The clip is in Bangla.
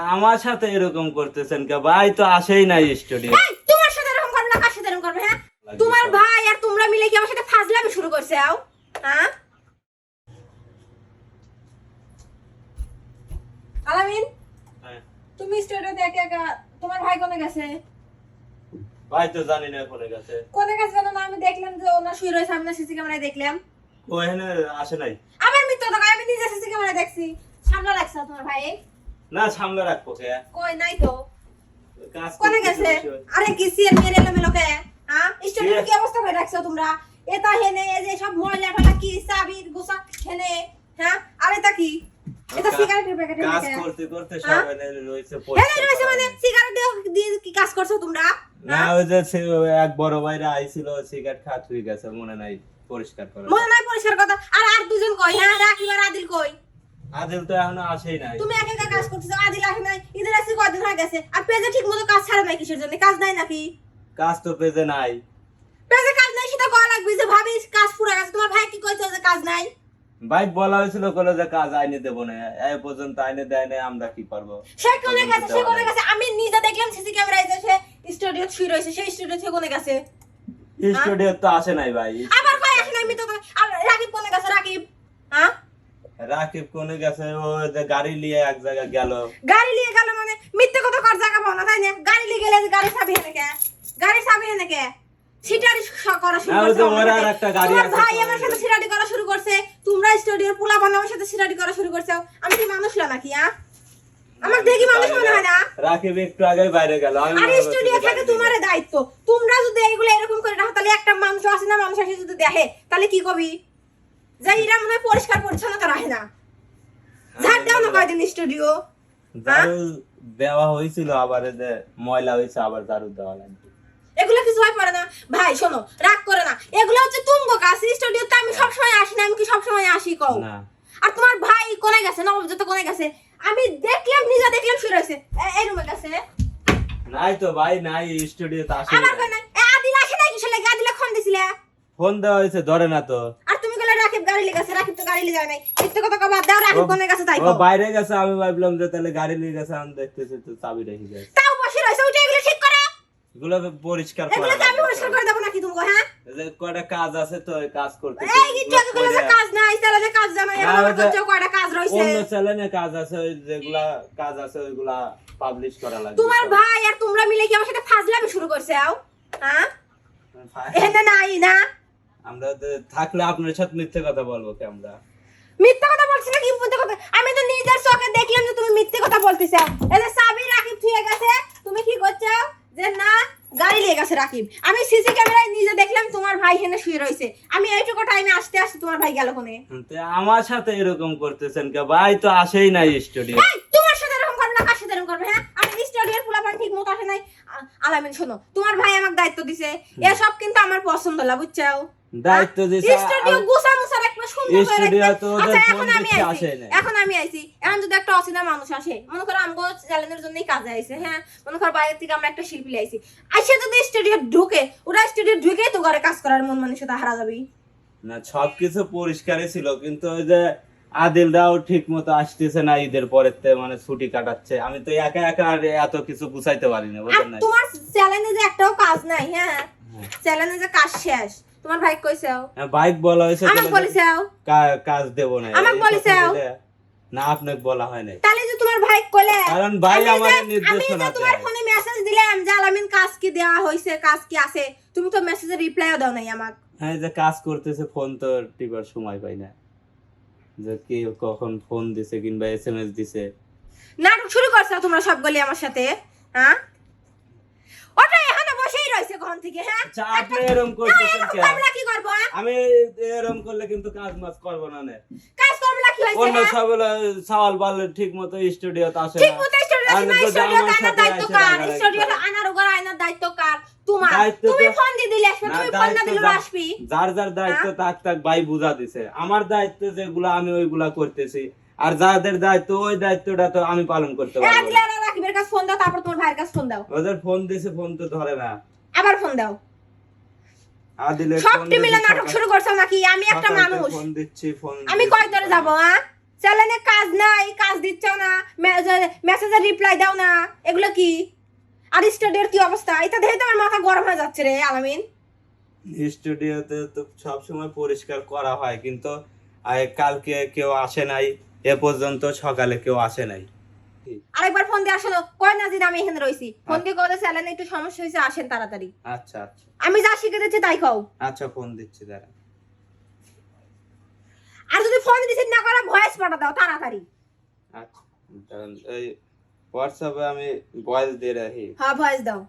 আমার সাথে এরকম করতেছেন কে? ভাই তো আসেই নাই স্টুডিও তোমার সাথে এরকম করবে না কার সাথে এরকম করবে হ্যাঁ? তোমার ভাই আর তোমরা মিলে কি আমার সাথে ফাজলামি শুরু করছে আও? হ্যাঁ? আলামিন তুমি স্টুডিওতে একা একা তোমার ভাই কোনে গেছে? ভাই তো জানি না কোনে গেছে। কোনে গেছে জানো না? আমি দেখলাম যে ওনার শুয়ে রয়েছে আমি সিসি ক্যামেরায় দেখলাম। ও এখানে আসে নাই। আমার মিত্র তো আমি নিজে সিসি ক্যামেরায় দেখছি। সামনে রাখছে তোমার ভাই। না সামনে রাখব কে কই নাই তো। কোনে গেছে? আরে কি সিএর মেরে এলো মেলোকে হ্যাঁ স্টুডিও কি অবস্থা করে রাখছো তোমরা? এটা হেনে এই যে সব ময়লা টলা কি চাবি গোসা হেনে হ্যাঁ আর এটা কি? এটা সিগারেটের প্যাকেট কাজ করতে করতে হ্যাঁ? সব এনে রয়েছে হেনে পরিষ্কার রয়েছে মানে সিগারেট দিয়ে কি কাজ করছ তোমরা? না ওই যে এক বড় ভাইরা আইছিল সিগারেট খাত হয়ে গেছে মনে নাই পরিষ্কার করে মনে নাই পরিষ্কার কথা। আর আর দুজন কই হ্যাঁ? রাকিব আর আদিল কই? আদিল তো এখনও আসেই নাই। তুমি একা একা কাজ করতেছো আদিল আসে নাই ঈদের কয়দিন হয়ে গেছে? আর পেজে ঠিক মতো কাজ ছাড়ে নাই কিসের জন্য? কাজ নাই নাকি? কাজ তো পেজে নাই। পেজে কাজ নাই সেটা কয়া লাগবে যে ভাবি কাজ পুরো গেছে। তোমার ভাই কি কইছে যে কাজ নাই? বাইক বলা হয়েছিল কলে যে কাজ আইনে দেবো না। এই পর্যন্ত আইনে দেয় না আমরা কি পারব? সে কোনে গেছে? সে কোনে গেছে? আমি নিজে দেখলাম সিসি ক্যামেরায় যে সে স্টুডিও শুয়ে রয়েছে সেই স্টুডিও থেকে কোনে গেছে? স্টুডিও তো আসে নাই ভাই। আবার কই আসে না আমি তো আর রাকিব কোনে গেছে রাকিব হ্যাঁ রাকিব কোনে গেছে? ও গাড়ি নিয়ে এক জায়গায় গেল। গাড়ি নিয়ে গেল মানে? মিথ্যে কথা কর জায়গা পাও না তাই না? গাড়ি নিয়ে গেলে গাড়ি চাবি এনে কে গাড়ি চাবি এনে কে সিটারি করা শুরু করছে ওর আর একটা গাড়ি আছে ভাই আমার সাথে সিটারি করা শুরু করছে। তোমরা স্টুডিওর পোলা সাথে সিটারি করা শুরু করছ। আমি কি মানুষ না নাকি হ্যাঁ আমার দেখি মানুষ মনে হয় না রাকিব একটু আগে বাইরে গেল আর স্টুডিও থাকে তোমার দায়িত্ব। তোমরা যদি এইগুলো এরকম করে রাখো তাহলে একটা মানুষ আসে না মানুষ আসে যদি দেখে তাহলে কি কবি? যে এরা হয় পরিষ্কার পরিচ্ছন্নতা রাখে না। ঝাড় দাও না কয়দিন স্টুডিও ঝাড়ু দেওয়া হয়েছিল আবার যে ময়লা হয়েছে আবার ঝাড়ু দেওয়া লাগবে। এগুলো কিছু হয় পারে না। ভাই শোনো রাগ করে না। এগুলো হচ্ছে তুমগো কাজ। স্টুডিওতে আমি সবসময় আসি না আমি কি আসি কও? না। আর তোমার ভাই কোনে গেছে? নবজাত কোনে গেছে? আমি দেখলাম নিজে দেখলাম শুয়ে রয়েছে। এ- এই রুমে গেছে নাই তো ভাই নাই স্টুডিওতে আসে আমার আদিল আসে আদিলে ফোন দিছিলে? ফোন দেওয়া হয়েছে ধরে না তো আর তুমি গেলে রাকিব গাড়ি লেগেছে রাকিব তো গাড়ি লিয়ে নাই। মিথ্যে কথা কবা দাও রাকিব কোনে গেছে তাই ও বাইরে গেছে আমি ভাবলাম যে তাহলে গাড়ি নিয়ে গেছে আমি দেখতেছি তো চাবি রেখে গেছে। তাও বসে এগুলো ঠিক করো। এগুলো পরিষ্কার এগুলো আমি পরিষ্কার করে দেবো নাকি তুমি হ্যাঁ? যে কয়টা কাজ আছে তো কাজ করতে এই কিন্তু এগুলো কাজ নাই তাহলে যে কাজ জানাই না, আমার ওই যে- কাছে কয়টা কাজ রয়েছে। অন্য চ্যানেলে কাজ আছে যেগুলা কাজ আছে ওইগুলা পাবলিশ করা লাগবে তোমার ভাই আর তোমরা মিলে কি আমার সাথে ফাজলামি শুরু করছে আও? হ্যাঁ? নাই না? আমরা থাকলে আপনার সাথে মিথ্যে কথা বলব কি আমরা? মিথ্যা কথা বলছি না কি মিথ্যা কথা? আমি তো নিজের চোখে দেখলাম যে তুমি মিথ্যে কথা বলতেছো। যে সাবি রাকিব থুয়ে গেছে তুমি কি করছ? যে না গাড়ি নিয়ে গেছে রাকিব। আমি সিসি ক্যামেরায় নিজে দেখলাম তোমার ভাই হেনে শুয়ে রয়েছে। আমি এইটুকু টাইমে আসতে আসতে তোমার ভাই গেল কোনে? আমার সাথে এরকম করতেছেন কে ভাই তো আসেই নাই স্টুডিও তোমার সাথে এরকম করবে না কার সাথে এরকম করবে হ্যাঁ? আমি স্টুডিওর ঠিক মতো আসে নাই। আলামিন শোনো তোমার ভাই আমাকে দায়িত্ব দিছে। এসব কিন্তু আমার পছন্দ না বুঝছ? দায়িত্ব দিছে স্টুডিও গুছা মুছা রাখবে সুন্দর করে স্টুডিও তো ওদের আচ্ছা, ফোন এখন আমি আইছি। আসে। এখন আমি আইছি এখন যদি একটা অচেনা মানুষ আসে মনে করো আমগো চ্যানেলের জন্যই কাজে আইছে হ্যাঁ? মনে করো বাইরে থেকে আমরা একটা শিল্পী আইছি। আইসে যদি স্টুডিও ঢুকে ওরা স্টুডিও ঢুকেই তো ঘরে কাজ করার মন হারা যাবি। না সবকিছু পরিষ্কারই ছিল কিন্তু ওই যে আদিল দাও ঠিক মতো আসতেছে না ঈদের থেকে মানে ছুটি কাটাচ্ছে। আমি তো একা একা আর এত কিছু গুছাইতে পারি না বুঝলেন না তোমার চ্যানেলে যে একটাও কাজ নাই হ্যাঁ? হ্যাঁ। যে কাজ শেষ তোমার ভাই কইছেও হ্যাঁ, বাইক বলা হয়েছে আমাকে বলিছেও কাজ দেব না। আমাকে এই বলিছে কথা আও। বলে, না আপনাকে বলা হয় নাই। তাহলে যে তোমার ভাই কইলে কারণ ভাই আমি আমার আমি যে তোমার ফোনে মেসেজ দিলাম যে আলামিন কাজ কি দেওয়া হয়েছে কাজ কি আছে তুমি তো মেসেজের রিপ্লাইও দাও নাই আমাকে। হ্যাঁ যে কাজ করতেছে ফোন তো টিপার সময় পাই না। যে কি কখন ফোন দিছে কিংবা এসএমএস দিছে। নাটক শুরু করছ তোমরা সবগুলি আমার সাথে হ্যাঁ? ওটা ঘন থেকে হ্যাঁ? আচ্ছা আপনি এরকম করতেছেন এরকম কে কি করব? আমি এরকম করলে কিন্তু কাজ মাজ করব না নে। কাজ করবে না কি হয়েছে অন্য হ্যাঁ? সওয়াল বাল স্টুডিওতে আসে ঠিক মতো স্টুডিও দায়িত্ব আসে কার? রাগারাগি স্টুডিও আনার ওগর আনার দায়িত্ব কার? তোমার। তুমি ফোন দিয়ে দিলে আসবে তুমি ফোন না দিলে আসবি। যার যার দায়িত্ব হ্যাঁ? তাক তাক ভাই বুঝা দিছে। আমার দায়িত্ব যেগুলো আমি ওইগুলা করতেছি। আর যাদের দায়িত্ব ওই দায়িত্বটা তো আমি পালন করতে হ্যাঁ পারব না। রাকিবের কাছে ফোন দাও তারপর তোমার ভাইয়ের কাছে ফোন দাও। ওদের ফোন দিছে ফোন তো ধরে না। আবার ফোন দাও। সব মিলে নাটক শুরু করছ নাকি? আমি একটা মানুষ। আমি কয় দরে যাব হ্যাঁ চ্যানেলে কাজ নাই কাজ দিচ্ছ না। মেসেজের রিপ্লাই দাও না। এগুলো কি? আর স্টাডির কি অবস্থা? এটা দেখে তো আমার মাথা গরম হয়ে যাচ্ছে রে আলামিন। স্টুডিওতে তো সবসময় পরিষ্কার করা হয় কিন্তু কালকে কেউ আসে নাই এ পর্যন্ত সকালে কেউ আসে নাই। আরেকবার ফোন দিয়ে আসলো কয় না দিন আমি এখানে রইছি। ফোন দিয়ে কথা চ্যানেলে একটু সমস্যা হয়েছে আসেন তাড়াতাড়ি। আচ্ছা আচ্ছা। আমি যা শিখে দিচ্ছি তাই কও। আচ্ছা ফোন দিচ্ছি দাঁড়া আর যদি ফোন রিসিভ না করা ভয়েস পাঠা দাও তাড়াতাড়ি। আচ্ছা এই হোয়াটসঅ্যাপে আমি ভয়েস দিয়ে রাখি। হ্যাঁ ভয়েস দাও।